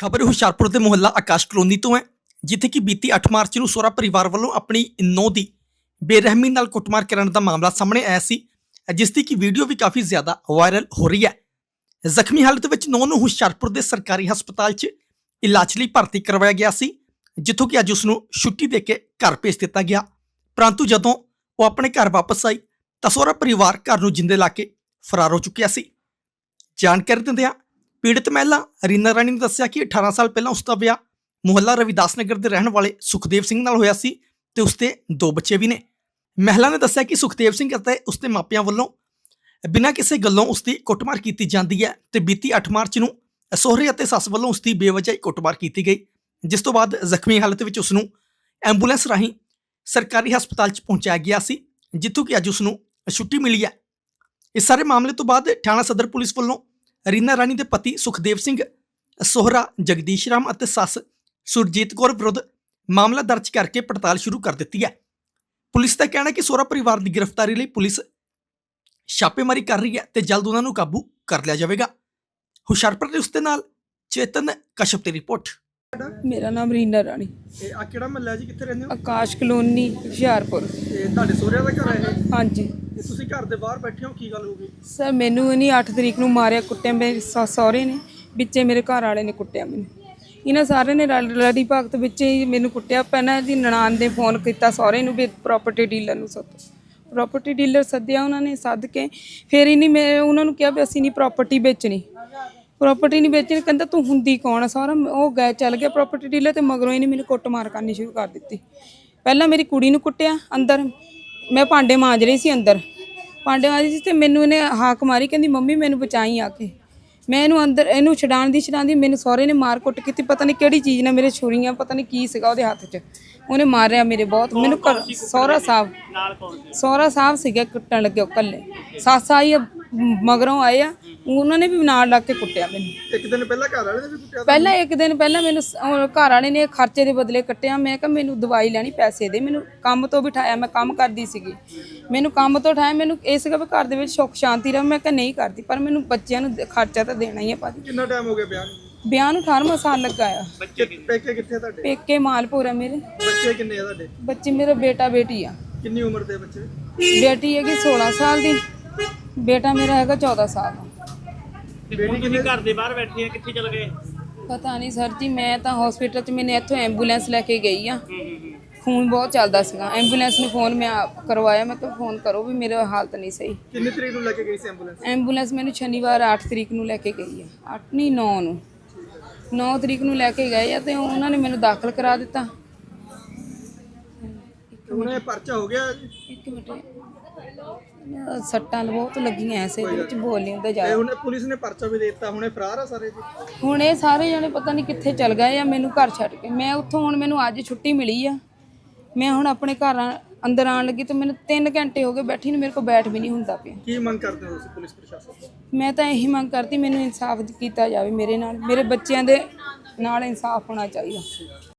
ਖਬਰ ਹੁਸ਼ਿਆਰਪੁਰ ਦੇ ਮੁਹੱਲਾ ਆਕਾਸ਼ ਕਲੋਨੀ ਤੋਂ ਹੈ, ਜਿੱਥੇ ਕਿ ਬੀਤੀ 8 ਮਾਰਚ ਨੂੰ ਸੋਹਰਾ ਪਰਿਵਾਰ ਵੱਲੋਂ ਆਪਣੀ ਨੌ ਦੀ ਬੇਰਹਿਮੀ ਨਾਲ ਕੁੱਟਮਾਰ ਕਰਨ ਦਾ ਮਾਮਲਾ ਸਾਹਮਣੇ ਆਇਆ ਸੀ, ਜਿਸ ਦੀ ਕਿ ਵੀਡੀਓ ਵੀ ਕਾਫੀ ਜ਼ਿਆਦਾ ਵਾਇਰਲ ਹੋ ਰਹੀ ਹੈ। ਜ਼ਖਮੀ ਹਾਲਤ ਵਿੱਚ ਨੌ ਨੂੰ ਹੁਸ਼ਿਆਰਪੁਰ ਦੇ ਸਰਕਾਰੀ ਹਸਪਤਾਲ 'ਚ ਇਲਾਜ ਲਈ ਭਰਤੀ ਕਰਵਾਇਆ ਗਿਆ ਸੀ, ਜਿੱਥੋਂ ਕਿ ਅੱਜ ਉਸ ਨੂੰ ਛੁੱਟੀ ਦੇ ਕੇ ਘਰ ਭੇਜ ਦਿੱਤਾ ਗਿਆ। ਪਰੰਤੂ ਜਦੋਂ ਉਹ ਆਪਣੇ ਘਰ ਵਾਪਸ ਆਈ, ਤਾਂ ਸਹੁਰਾ ਪਰਿਵਾਰ ਘਰ ਨੂੰ ਜਿੰਦੇ ਲਾ ਕੇ ਫਰਾਰ ਹੋ ਚੁੱਕਿਆ ਸੀ। ਜਾਣਕਾਰੀ ਦਿੰਦਿਆਂ ਪੀੜਤ ਮਹਿਲਾ ਰੀਨਾ ਰਾਣੀ ਨੇ ਦੱਸਿਆ ਕਿ 18 ਸਾਲ ਪਹਿਲਾਂ ਉਸ ਦਾ ਵਿਆਹ ਮੁਹੱਲਾ ਰਵਿਦਾਸ ਨਗਰ ਦੇ ਰਹਿਣ ਵਾਲੇ ਸੁਖਦੇਵ ਸਿੰਘ ਨਾਲ ਹੋਇਆ ਸੀ ਤੇ ਉਸ ਦੇ ਦੋ ਬੱਚੇ ਵੀ ਨੇ। ਮਹਿਲਾ ਨੇ ਦੱਸਿਆ ਕਿ ਸੁਖਦੇਵ ਸਿੰਘ ਅਤੇ ਉਸ ਦੇ ਮਾਪਿਆਂ ਵੱਲੋਂ ਬਿਨਾਂ ਕਿਸੇ ਗੱਲੋਂ ਉਸ ਦੀ ਕੁੱਟਮਾਰ ਕੀਤੀ ਜਾਂਦੀ ਹੈ ਤੇ ਬੀਤੀ 8 ਮਾਰਚ ਨੂੰ ਸਹੁਰੇ ਅਤੇ ਸੱਸ ਵੱਲੋਂ ਉਸ ਦੀ ਬੇਵਜ੍ਹਾ ਕੁੱਟਮਾਰ ਕੀਤੀ ਗਈ, ਜਿਸ ਤੋਂ ਬਾਅਦ ਜ਼ਖਮੀ ਹਾਲਤ ਵਿੱਚ ਉਸ ਨੂੰ ਐਂਬੂਲੈਂਸ ਰਾਹੀਂ ਸਰਕਾਰੀ ਹਸਪਤਾਲ 'ਚ ਪਹੁੰਚਾਇਆ ਗਿਆ ਸੀ, ਜਿੱਥੋਂ ਕਿ ਅੱਜ ਉਸ ਨੂੰ ਛੁੱਟੀ ਮਿਲੀ ਹੈ। ਇਸ ਸਾਰੇ ਮਾਮਲੇ ਤੋਂ ਬਾਅਦ ਥਾਣਾ ਸਦਰ ਪੁਲਿਸ ਵੱਲੋਂ ਰੀਨਾ ਰਾਣੀ ਦੇ ਪਤੀ ਸੁਖਦੇਵ ਸਿੰਘ, ਸੋਹਰਾ ਜਗਦੀਸ਼ ਰਾਮ ਅਤੇ ਸੱਸ ਸੁਰਜੀਤ ਕੌਰ ਵਿਰੁੱਧ ਮਾਮਲਾ ਦਰਜ ਕਰਕੇ ਪੜਤਾਲ ਸ਼ੁਰੂ ਕਰ ਦਿੱਤੀ ਹੈ। ਪੁਲਿਸ ਦਾ ਕਹਿਣਾ ਹੈ ਕਿ ਸੋਹਰਾ ਪਰਿਵਾਰ ਦੀ ਗ੍ਰਿਫਤਾਰੀ ਲਈ ਪੁਲਿਸ ਛਾਪੇਮਾਰੀ ਕਰ ਰਹੀ ਹੈ ਤੇ ਜਲਦ ਉਹਨਾਂ ਨੂੰ ਕਾਬੂ ਕਰ ਲਿਆ ਜਾਵੇਗਾ। ਹੁਸ਼ਿਆਰਪੁਰ ਦੇ ਉਸ ਦੇ ਨਾਲ ਚੇਤਨ ਕਸ਼ਪ ਦੀ ਰਿਪੋਰਟ। ਮੇਰਾ ਨਾਮ ਰੀਨਾ ਰਾਣੀ। ਇਹ ਆ ਕਿਹੜਾ ਮਹੱਲਾ ਜੀ? ਕਿੱਥੇ ਰਹਿੰਦੇ ਆਕਾਸ਼ ਕਲੋਨੀ ਹੁਸ਼ਿਆਰਪੁਰ। ਤੇ ਤੁਹਾਡੇ ਸਹੁਰਿਆਂ ਦਾ ਘਰ ਹੈ ਹਾਂਜੀ। ਤੇ ਤੁਸੀਂ ਘਰ ਦੇ ਬਾਹਰ ਬੈਠੇ ਹੋ? ਕੀ ਗੱਲ ਹੋ ਗਈ? ਸਰ ਮੈਨੂੰ ਇਹਨੀ 8 ਤਰੀਕ ਨੂੰ ਮਾਰਿਆ ਕੁੱਟਿਆ। ਮੇਰੇ ਸਹੁਰੇ ਨੇ ਵਿੱਚੇ ਮੇਰੇ ਘਰ ਵਾਲੇ ਨੇ ਕੁੱਟਿਆ ਮੈਨੂੰ। ਇਹਨਾਂ ਸਾਰਿਆਂ ਨੇ ਰਲ ਲੜੀ ਭਗਤ ਵਿੱਚ ਹੀ ਮੈਨੂੰ ਕੁੱਟਿਆ। ਪਹਿਲਾਂ ਦੀ ਨਨਾਣ ਨੇ ਫੋਨ ਕੀਤਾ ਸਹੁਰੇ ਨੂੰ ਵੀ ਪ੍ਰਾਪਰਟੀ ਡੀਲਰ ਨੂੰ ਸੱਦੋ। ਪ੍ਰਾਪਰਟੀ ਡੀਲਰ ਸੱਦਿਆ ਉਹਨਾਂ ਨੇ ਸੱਦ ਕੇ। ਫਿਰ ਇਹਨੀ ਮੈਂ ਉਹਨਾਂ ਨੂੰ ਕਿਹਾ ਵੀ ਅਸੀਂ ਨਹੀਂ ਪ੍ਰਾਪਰਟੀ ਵੇਚਣੀ। ਪ੍ਰਾਪਰਟੀ ਨਹੀਂ ਵੇਚਣੀ ਕਹਿੰਦਾ ਤੂੰ ਹੁੰਦੀ ਕੌਣ ਆ ਸਾਰਾ? ਉਹ ਗਏ ਚੱਲ ਗਿਆ ਪ੍ਰਾਪਰਟੀ ਡੀਲਰ ਤੇ ਮਗਰੋਂ ਇਹਨੇ ਮੈਨੂੰ ਕੁੱਟਮਾਰ ਕਰਨੀ ਸ਼ੁਰੂ ਕਰ ਦਿੱਤੀ। ਪਹਿਲਾਂ ਮੇਰੀ ਕੁੜੀ ਨੂੰ ਕੁੱਟਿਆ ਅੰਦਰ। ਮੈਂ ਭਾਂਡੇ ਮਾਂਜ ਰਹੀ ਸੀ ਅੰਦਰ। ਭਾਂਡੇ ਮਾਂਜ ਰਹੀ ਸੀ ਤੇ ਮੈਨੂੰ ਇਹਨੇ ਹਾਕ ਮਾਰੀ ਕਹਿੰਦੀ ਮੰਮੀ ਮੈਨੂੰ ਬਚਾਈ ਆ ਕੇ। ਮੈਂ ਇਹਨੂੰ ਅੰਦਰ ਇਹਨੂੰ ਛਡਾਣ ਦੀ ਛਡਾਉਂਦੀ ਮੈਨੂੰ ਸਹੁਰੇ ਨੇ ਮਾਰ ਕੁੱਟ ਕੀਤੀ। ਪਤਾ ਨਹੀਂ ਕਿਹੜੀ ਚੀਜ਼ ਨਾਲ ਮੇਰੇ ਛੁਰੀਆਂ ਪਤਾ ਨਹੀਂ ਕੀ ਸੀਗਾ ਉਹਦੇ ਹੱਥ 'ਚ। ਉਹਨੇ ਮਾਰਿਆ ਮੇਰੇ ਬਹੁਤ। ਮੈਨੂੰ ਘਰ ਸਹੁਰਾ ਸਾਹਿਬ ਸਹੁਰਾ ਸਾਹਿਬ ਸੀਗਾ ਕੁੱਟਣ ਲੱਗੇ ਉਹ ਇਕੱਲੇ। ਸੱਸ ਆਈ ਆ, ਮਗਰੋਂ ਆਏ ਆ ਉਹਨਾਂ ਨੇ ਵੀ ਨਾਲ ਲੱਗ ਕੇ ਕੁੱਟਿਆ ਮੈਨੂੰ। ਇੱਕ ਦਿਨ ਪਹਿਲਾਂ ਘਰ ਵਾਲੇ ਨੇ ਵੀ ਕੁੱਟਿਆ ਪਹਿਲਾਂ ਇੱਕ ਦਿਨ ਪਹਿਲਾਂ ਮੈਨੂੰ ਸ- ਉਹ ਘਰ ਵਾਲੇ ਨੇ ਖਰਚੇ ਦੇ ਬਦਲੇ ਕੱਟਿਆ। ਮੈਂ ਕਿਹਾ ਮੈਨੂੰ ਦਵਾਈ ਲੈਣੀ ਪੈਸੇ ਦੇ। ਮੈਨੂੰ ਕੰਮ ਤੋਂ ਬਿਠਾਇਆ ਮੈਂ ਕੰਮ ਕਰਦੀ ਸੀਗੀ। ਮੈਨੂੰ ਕੰਮ ਤੋਂ ਉਠਾਇਆ ਮੈਨੂੰ ਇਹ ਸੀਗਾ ਵੀ ਘਰ ਦੇ ਵਿੱਚ ਸੁੱਖ ਸ਼ਾਂਤੀ ਰਹੇ। ਮੈਂ ਕਿਹਾ ਨਹੀਂ ਕਰਦੀ ਪਰ ਮੈਨੂੰ ਬੱਚਿਆਂ ਨੂੰ ਦ- ਖਰਚਾ ਤਾਂ ਦੇਣਾ ਹੀ ਹੈ ਭਾਜੀ। ਕਿੰਨਾ ਟਾਈਮ ਹੋ ਗਿਆ ਵਿਆਹ ਨੂੰ? ਵਿਆਹ ਨੂੰ 18ਵਾਂ ਸਾਲ ਲੱਗਾ ਆ। ਬੱਚੇ ਪੇਕੇ ਕਿੱਥੇ ਆ ਤੁਹਾਡੇ? ਪੇਕੇ ਮਾਲਪੁਰ ਆ ਮੇਰੇ। ਬੱਚੇ ਕਿੰਨੇ ਆ ਤੁਹਾਡੇ? ਬੱਚੇ ਮੇਰਾ ਬੇਟਾ ਬੇਟੀ ਆ। ਕਿੰਨੀ ਉਮਰ ਦੇ ਬੱਚੇ? ਬੇਟੀ ਹੈਗੀ 16 ਸਾਲ ਦੀ। ਬੇਟਾ ਮੇਰਾ ਹੈਗਾ 14 ਸਾਲ ਦਾ ਬੇਟੀ ਕਿੰਨੇ ਘਰ ਦੇ ਬਾਹਰ ਬੈਠੇ ਆ ਕਿੱਥੇ ਚਲ ਗਏ? ਪਤਾ ਨਹੀਂ ਸਰ ਜੀ ਮੈਂ ਤਾਂ ਹਸਪੀਟਲ 'ਚ ਮੈਨੇ ਇੱਥੋਂ ਐਂਬੂਲੈਂਸ ਲੈ ਕੇ ਗਈ ਆ ਖੂਨ ਬਹੁਤ ਚੱਲਦਾ ਸੀਗਾ ਐਂਬੂਲੈਂਸ ਨੂੰ ਫੋਨ ਮੈਂ ਆਪ ਕਰਵਾਇਆ ਮੈਂ ਕਿਹਾ ਫੋਨ ਕਰੋ ਵੀ ਮੇਰੇ ਹਾਲਤ ਨਹੀਂ ਸਹੀ ਕਿੰਨੀ ਤਰੀਕ ਨੂੰ ਲੈ ਕੇ ਗਈ ਸੀ ਐਂਬੂਲੈਂਸ ਐਂਬੂਲੈਂਸ ਮੈਨੂੰ ਸ਼ਨੀਵਾਰ 8 ਤਰੀਕ ਨੂੰ ਲੈ ਕੇ ਗਈ ਆ 8 ਨਹੀਂ 9 ਨੂੰ 9 ਤਰੀਕ ਨੂੰ ਲੈ ਕੇ ਗਏ ਆ ਤੇ ਉਹਨਾਂ ਨੇ ਮੈਨੂੰ ਦਾਖਲ ਕਰਾ ਦਿੱਤਾ ਉਹਨੇ ਪਰਚਾ ਹੋ ਗਿਆ ਜੀ ਇੱਕ ਮਿੰਟ ਅਹ ਸੱਟਾਂ ਬਹੁਤ ਲੱਗੀਆਂ ਐਸੇ ਦੇ ਵਿੱਚ ਬੋਲ ਨਹੀਂ ਹੁੰਦਾ ਜ਼ਿਆਦਾ ਉਹਨੇ ਪੁਲਿਸ ਨੇ ਪਰਚਾ ਵੀ ਦੇ ਦਿੱਤਾ ਹੁਣੇ ਫਰਾਰ ਆ ਸਾਰੇ ਜੀ। ਹੁਣ ਇਹ ਸਾਰੇ ਜਣੇ ਪਤਾ ਨਹੀਂ ਕਿੱਥੇ ਚਲ ਗਏ ਆ ਮੈਨੂੰ ਘਰ ਛੱਡ ਕੇ। ਮੈਂ ਉੱਥੋਂ ਹੁਣ ਮੈਨੂੰ ਅੱਜ ਛੁੱਟੀ ਮਿਲੀ ਆ। ਮੈਂ ਹੁਣ ਆਪਣੇ ਘਰ ਆ- ਅੰਦਰ ਆਉਣ ਲੱਗੀ ਤੇ ਮੈਨੂੰ 3 ਘੰਟੇ ਹੋ ਗਏ ਬੈਠੀ ਨੂੰ ਮੇਰੇ ਕੋਲ ਬੈਠ ਵੀ ਨਹੀਂ ਹੁੰਦਾ ਪਿਆ। ਕੀ ਮੰਗ ਕਰਦੇ ਹੋ ਤੁਸੀਂ ਪੁਲਿਸ ਪ੍ਰਸ਼ਾਸਨ ਤੋਂ? ਮੈਂ ਤਾਂ ਇਹੀ ਮੰਗ ਕਰਦੀ ਮੈਨੂੰ ਇਨਸਾਫ ਕੀਤਾ ਜਾਵੇ ਮੇਰੇ ਨਾਲ। ਮੇਰੇ ਬੱਚਿਆਂ ਦੇ ਨਾਲ ਇਨਸਾਫ ਹੋਣਾ ਚਾਹੀਦਾ।